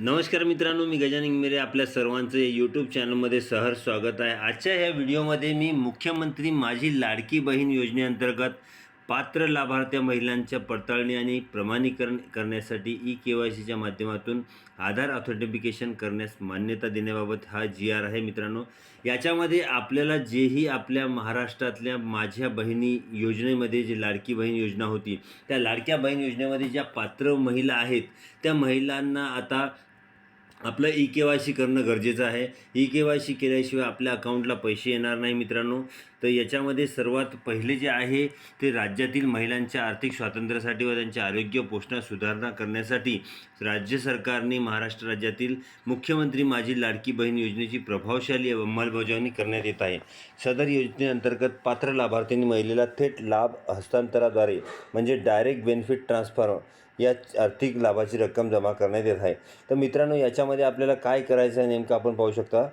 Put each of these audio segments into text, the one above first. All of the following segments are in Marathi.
नमस्कार मित्रांनो मी गजानन मेरे आपल्या सर्वांचं यूट्यूब चॅनलमध्ये सहर स्वागत आहे. आजच्या ह्या व्हिडिओमध्ये मी मुख्यमंत्री माझी लाडकी बहीण योजनेअंतर्गत पात्र लाभार्थ्या महिलांच्या पडताळणी आणि प्रमाणीकरण करण्यासाठी ई के वाय सीच्या माध्यमातून आधार ऑथेंटिफिकेशन करण्यास मान्यता देण्याबाबत हा जी आर आहे मित्रांनो. याच्यामध्ये आपल्याला जेही आपल्या महाराष्ट्रातल्या माझ्या बहिणी योजनेमध्ये जी लाडकी बहीण योजना होती त्या लाडक्या बहीण योजनेमध्ये ज्या पात्र महिला आहेत त्या महिलांना आता आपलं ई के वाय सी करणं गरजेचं आहे. ई के वाय सी केल्याशिवाय आपल्या अकाउंटला पैसे येणार नाही मित्रांनो. तर याच्यामध्ये सर्वात पहिले जे आहे ते राज्यातील महिलांच्या आर्थिक स्वातंत्र्यासाठी व त्यांच्या आरोग्य पोषणात सुधारणा करण्यासाठी राज्य सरकारने महाराष्ट्र राज्यातील मुख्यमंत्री माझी लाडकी बहीण योजनेची प्रभावशाली अंमलबजावणी करण्यात येत आहे. सदर योजनेअंतर्गत पात्र लाभार्थ्यांनी महिलेला थेट लाभ हस्तांतराद्वारे म्हणजे डायरेक्ट बेनिफिट ट्रान्सफर या आर्थिक लाभाची रक्कम जमा करण्यात येत आहे. तर मित्रांनो याच्यामध्ये आपल्याला काय करायचं आहे नेमकं आपण पाहू शकता?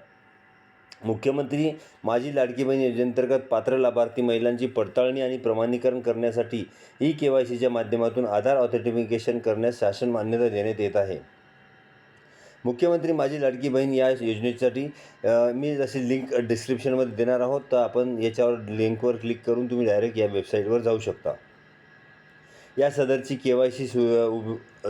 मुख्यमंत्री माझी लाडकी बहीण योजनेअंतर्गत पात्र लाभार्थी महिलांची पडताळणी आणि प्रमाणीकरण करण्यासाठी ई के वाय सीच्या माध्यमातून आधार ऑथेंटिफिकेशन करण्यास शासन मान्यता देण्यात येत आहे. मुख्यमंत्री माझी लाडकी बहीण या योजनेसाठी मी जशी लिंक डिस्क्रिप्शनमध्ये देणार आहोत. तर आपण याच्यावर लिंकवर क्लिक करून तुम्ही डायरेक्ट या वेबसाईटवर जाऊ शकता. या सदरची के वाय सी सु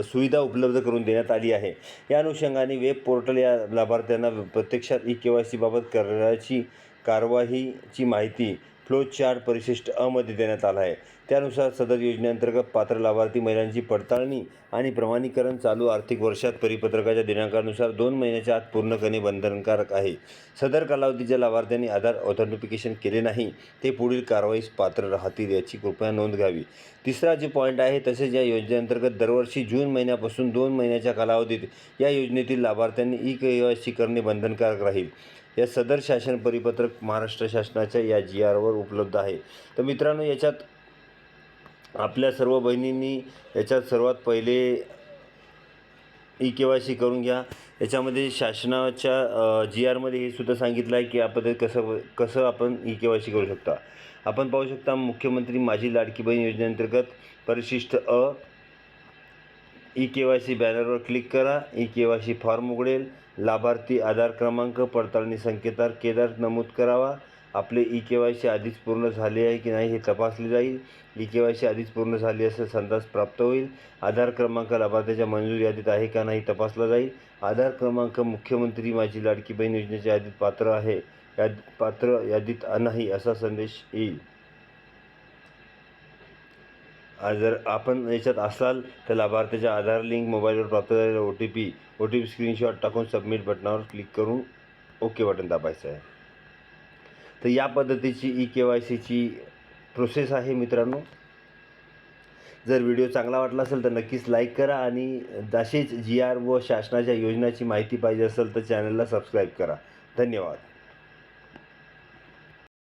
सुविधा उपलब्ध करून देण्यात आली आहे. या अनुषंगाने वेब पोर्टल या लाभार्थ्यांना प्रत्यक्षात ई के वाय सीबाबत करण्याची कारवाईची माहिती फ्लो चार्ट परिशिष्ट अमध्ये देण्यात आला आहे. त्यानुसार सदर योजनेअंतर्गत पात्र लाभार्थी महिलांची पडताळणी आणि प्रमाणीकरण चालू आर्थिक वर्षात परिपत्रकाच्या दिनांकानुसार दोन महिन्याच्या आत पूर्ण करणे बंधनकारक आहे. सदर कालावधीच्या लाभार्थ्यांनी आधार ऑथेंटिफिकेशन केले नाही ते पुढील कारवाईस पात्र राहतील याची कृपया नोंद घ्यावी. तिसरा जे पॉईंट आहे तसेच या योजनेअंतर्गत दरवर्षी जून महिन्यापासून दोन महिन्याच्या कालावधीत या योजनेतील लाभार्थ्यांनी ई के वाय सी करणे बंधनकारक राहील. या सदर शासन परिपत्रक महाराष्ट्र शासनाच्या या जी आरवर उपलब्ध आहे. तर मित्रांनो याच्यात आपल्या सर्व बहिणींनी याच्यात सर्वात पहिले ई के वाय सी करून घ्या. याच्यामध्ये शासनाच्या जी आरमध्ये हे सुद्धा सांगितलं आहे की आपण कसं कसं आपण ई के वाय सी करू शकता. आपण पाहू शकता मुख्यमंत्री माझी लाडकी बहीण योजनेअंतर्गत परिशिष्ट अ ई के वाय सी बॅनरवर क्लिक करा. E K Y C form उघडेल. लाभार्थी आधार क्रमांक पडताळणी संकेतार केदार नमूद करावा. आपले ई के वाय सी आधीच पूर्ण झाले आहे की नाही हे तपासले जाईल. ई के वाय सी आधीच पूर्ण झाली असं संदास प्राप्त होईल. आधार क्रमांक लाभार्थ्याच्या मंजूर यादीत आहे का नाही तपासला जाईल. आधार क्रमांक मुख्यमंत्री माझी लाडकी बहीण योजनेच्या यादीत पात्र आहे. याद पात्र यादीत नाही असा संदेश येईल. जर आपण याच्यात असाल तर लाभार्थ्याच्या आधार लिंक मोबाईलवर प्राप्त झालेला O T P O T P screenshot टाकून सबमिट बटनावर क्लिक करून ओके बटन दाबायचं आहे. तर या पद्धतीची ई के वाय सीची प्रोसेस आहे मित्रांनो. जर व्हिडिओ चांगला वाटला असेल तर नक्कीच लाईक करा आणि तसेच जी आर व शासनाच्या योजनाची माहिती पाहिजे असेल तर चॅनलला सबस्क्राईब करा. धन्यवाद.